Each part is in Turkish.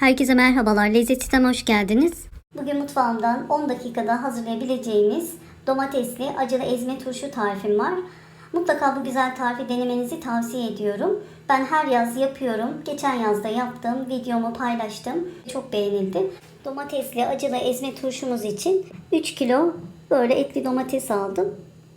Herkese merhabalar. Lezzet Siten hoş geldiniz. Bugün mutfağımdan 10 dakikada hazırlayabileceğimiz domatesli acılı ezme turşu tarifim var. Mutlaka bu güzel tarifi denemenizi tavsiye ediyorum. Ben her yaz yapıyorum. Geçen yazda yaptım. Videomu paylaştım. Çok beğenildi. Domatesli acılı ezme turşumuz için 3 kilo böyle etli domates aldım.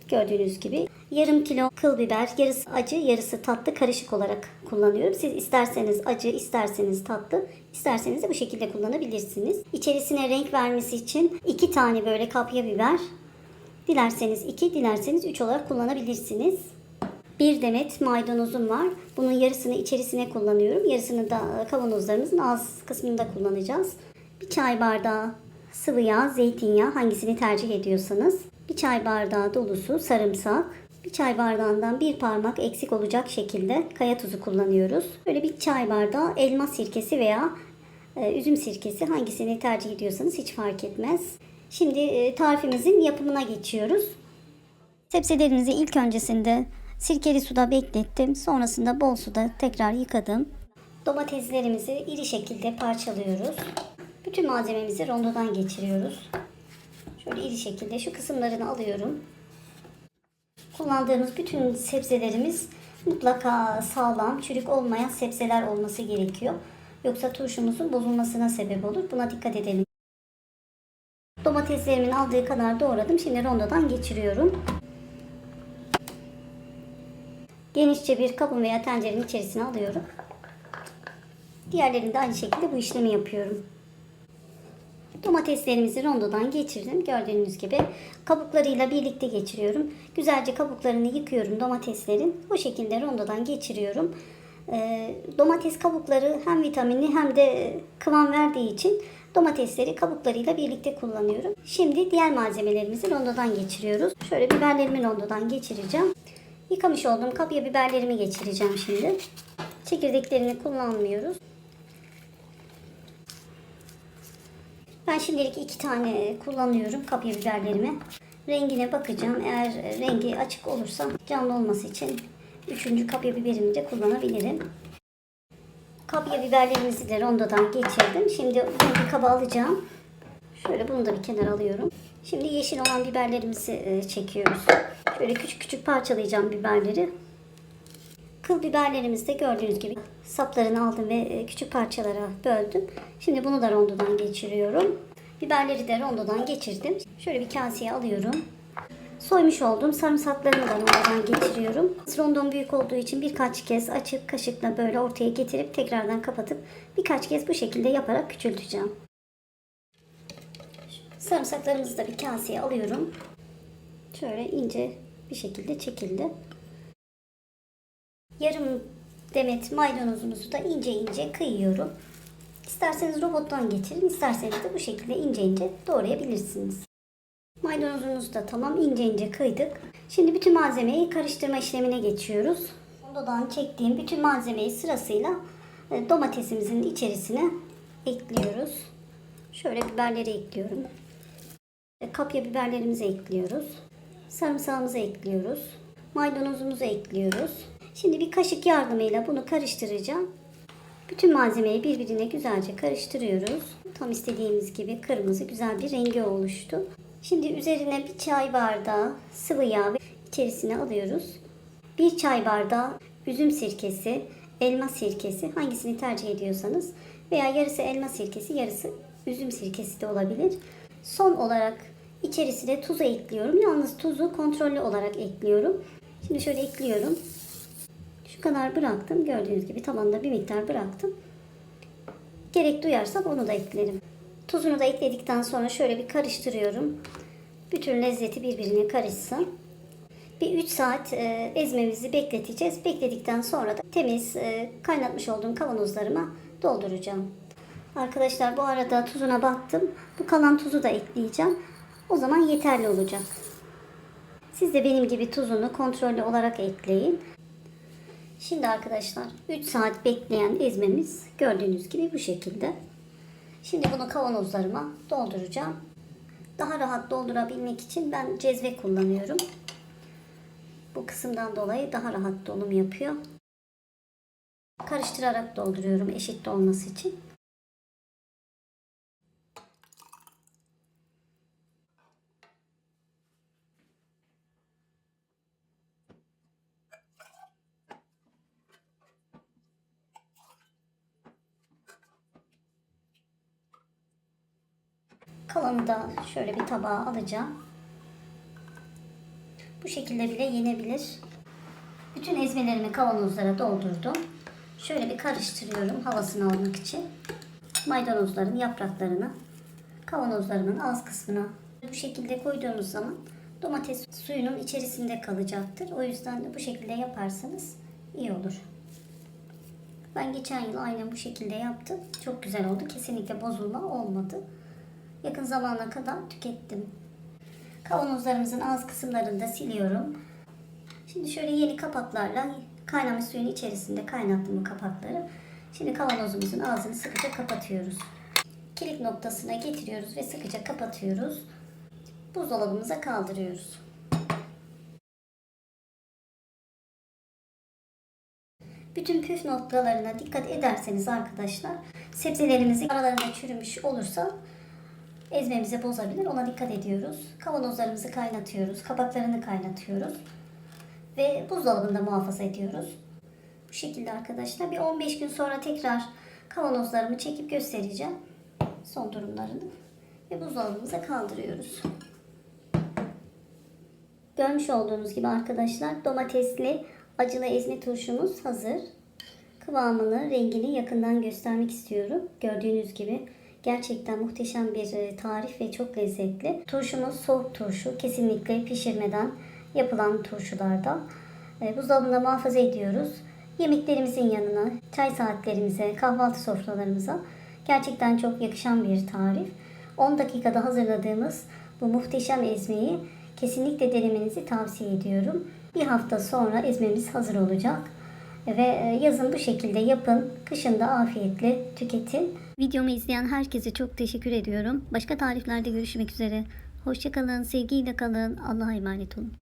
Gördüğünüz gibi yarım kilo kıl biber, yarısı acı, yarısı tatlı karışık olarak kullanıyorum. Siz isterseniz acı, isterseniz tatlı, isterseniz de bu şekilde kullanabilirsiniz. İçerisine renk vermesi için iki tane böyle kapya biber, dilerseniz iki, dilerseniz üç olarak kullanabilirsiniz. Bir demet maydanozum var. Bunun yarısını içerisine kullanıyorum. Yarısını da kavanozlarımızın ağız kısmında kullanacağız. Bir çay bardağı sıvı yağ, zeytinyağı hangisini tercih ediyorsanız. Bir çay bardağı dolusu sarımsak. Bir çay bardağından bir parmak eksik olacak şekilde kaya tuzu kullanıyoruz. Böyle bir çay bardağı elma sirkesi veya e, üzüm sirkesi hangisini tercih ediyorsanız hiç fark etmez. Şimdi e, tarifimizin yapımına geçiyoruz. Sebzelerimizi ilk öncesinde sirkeli suda beklettim. Sonrasında bol suda tekrar yıkadım. Domateslerimizi iri şekilde parçalıyoruz. Bütün malzememizi rondodan geçiriyoruz. Şöyle iri şekilde şu kısımlarını alıyorum. Kullandığımız bütün sebzelerimiz mutlaka sağlam, çürük olmayan sebzeler olması gerekiyor. Yoksa turşumuzun bozulmasına sebep olur. Buna dikkat edelim. Domateslerimin aldığı kadar doğradım. Şimdi rondodan geçiriyorum. Genişçe bir kabın veya tencerenin içerisine alıyorum. Diğerlerinde aynı şekilde bu işlemi yapıyorum. Domateslerimizi rondodan geçirdim. Gördüğünüz gibi kabuklarıyla birlikte geçiriyorum. Güzelce kabuklarını yıkıyorum domateslerin. Bu şekilde rondodan geçiriyorum. Ee, domates kabukları hem vitaminli hem de kıvam verdiği için domatesleri kabuklarıyla birlikte kullanıyorum. Şimdi diğer malzemelerimizi rondodan geçiriyoruz. Şöyle biberlerimi rondodan geçireceğim. Yıkamış olduğum kapya biberlerimi geçireceğim şimdi. Çekirdeklerini kullanmıyoruz. Ben şimdilik iki tane kullanıyorum kapya biberlerimi. Rengine bakacağım. Eğer rengi açık olursa canlı olması için üçüncü kapya biberimi de kullanabilirim. Kapya biberlerimizi de rondodan geçirdim. Şimdi bunu bir kaba alacağım. Şöyle bunu da bir kenara alıyorum. Şimdi yeşil olan biberlerimizi e, çekiyoruz. Şöyle küçük küçük parçalayacağım biberleri. Kıl biberlerimizi de gördüğünüz gibi saplarını aldım ve e, küçük parçalara böldüm. Şimdi bunu da rondodan geçiriyorum. Biberleri de rondodan geçirdim. Şöyle bir kaseye alıyorum. Soymuş olduğum sarımsaklarımı da rondodan geçiriyorum. Rondom büyük olduğu için birkaç kez açıp kaşıkla böyle ortaya getirip tekrardan kapatıp birkaç kez bu şekilde yaparak küçülteceğim. Sarımsaklarımızı da bir kaseye alıyorum. Şöyle ince bir şekilde çekildi. Yarım demet maydanozumuzu da ince ince kıyıyorum. İsterseniz robottan geçirin, isterseniz de bu şekilde ince ince doğrayabilirsiniz. Maydanozumuzu da tamam ince ince kıydık. Şimdi bütün malzemeyi karıştırma işlemine geçiyoruz. Rondodan çektiğim bütün malzemeyi sırasıyla e, domatesimizin içerisine ekliyoruz. Şöyle biberleri ekliyorum. E, Kapya biberlerimizi ekliyoruz. Sarımsağımızı ekliyoruz. Maydanozumuzu ekliyoruz. Şimdi bir kaşık yardımıyla bunu karıştıracağım. Bütün malzemeyi birbirine güzelce karıştırıyoruz. Tam istediğimiz gibi kırmızı güzel bir rengi oluştu. Şimdi üzerine bir çay bardağı sıvı yağ içerisine alıyoruz. Bir çay bardağı üzüm sirkesi, elma sirkesi hangisini tercih ediyorsanız veya yarısı elma sirkesi yarısı üzüm sirkesi de olabilir. Son olarak içerisine tuzu ekliyorum. Yalnız tuzu kontrollü olarak ekliyorum. Şimdi şöyle ekliyorum. Şu kadar bıraktım. Gördüğünüz gibi tabanda bir miktar bıraktım. Gerek duyarsam onu da eklerim. Tuzunu da ekledikten sonra şöyle bir karıştırıyorum. Bütün lezzeti birbirine karışsın. Bir 3 saat e, ezmemizi bekleteceğiz. Bekledikten sonra da temiz e, kaynatmış olduğum kavanozlarıma dolduracağım. Arkadaşlar bu arada tuzuna baktım. Bu kalan tuzu da ekleyeceğim. O zaman yeterli olacak. Siz de benim gibi tuzunu kontrollü olarak ekleyin. Şimdi arkadaşlar 3 saat bekleyen ezmemiz gördüğünüz gibi bu şekilde. Şimdi bunu kavanozlarıma dolduracağım. Daha rahat doldurabilmek için ben cezve kullanıyorum. Bu kısımdan dolayı daha rahat dolum yapıyor. Karıştırarak dolduruyorum eşit olması için. Kalanı da şöyle bir tabağa alacağım. Bu şekilde bile yenebilir. Bütün ezmelerimi kavanozlara doldurdum. Şöyle bir karıştırıyorum havasını almak için. Maydanozların yapraklarını kavanozlarının ağız kısmına bu şekilde koyduğunuz zaman domates suyunun içerisinde kalacaktır. O yüzden de bu şekilde yaparsanız iyi olur. Ben geçen yıl aynen bu şekilde yaptım. Çok güzel oldu. Kesinlikle bozulma olmadı. Yakın zamana kadar tükettim. Kavanozlarımızın ağız kısımlarını da siliyorum. Şimdi şöyle yeni kapaklarla kaynamış suyun içerisinde kaynattım bu kapakları. Şimdi kavanozumuzun ağzını sıkıca kapatıyoruz. Kilit noktasına getiriyoruz ve sıkıca kapatıyoruz. Buzdolabımıza kaldırıyoruz. Bütün püf noktalarına dikkat ederseniz arkadaşlar sebzelerimizi aralarında çürümüş olursa ezmemizi bozabilir. Ona dikkat ediyoruz. Kavanozlarımızı kaynatıyoruz. Kapaklarını kaynatıyoruz. Ve buzdolabında muhafaza ediyoruz. Bu şekilde arkadaşlar. Bir 15 gün sonra tekrar kavanozlarımı çekip göstereceğim. Son durumlarını. Ve buzdolabımıza kaldırıyoruz. Görmüş olduğunuz gibi arkadaşlar domatesli acılı ezme turşumuz hazır. Kıvamını, rengini yakından göstermek istiyorum. Gördüğünüz gibi gerçekten muhteşem bir e, tarif ve çok lezzetli. Turşumuz soğuk turşu. Kesinlikle pişirmeden yapılan turşulardan. E, Buzdolabında muhafaza ediyoruz. Yemeklerimizin yanına, çay saatlerimize, kahvaltı sofralarımıza gerçekten çok yakışan bir tarif. 10 dakikada hazırladığımız bu muhteşem ezmeyi kesinlikle denemenizi tavsiye ediyorum. Bir hafta sonra ezmemiz hazır olacak. Ve e, yazın bu şekilde yapın. Kışın da afiyetle tüketin. Videomu izleyen herkese çok teşekkür ediyorum. Başka tariflerde görüşmek üzere. Hoşçakalın, sevgiyle kalın. Allah'a emanet olun.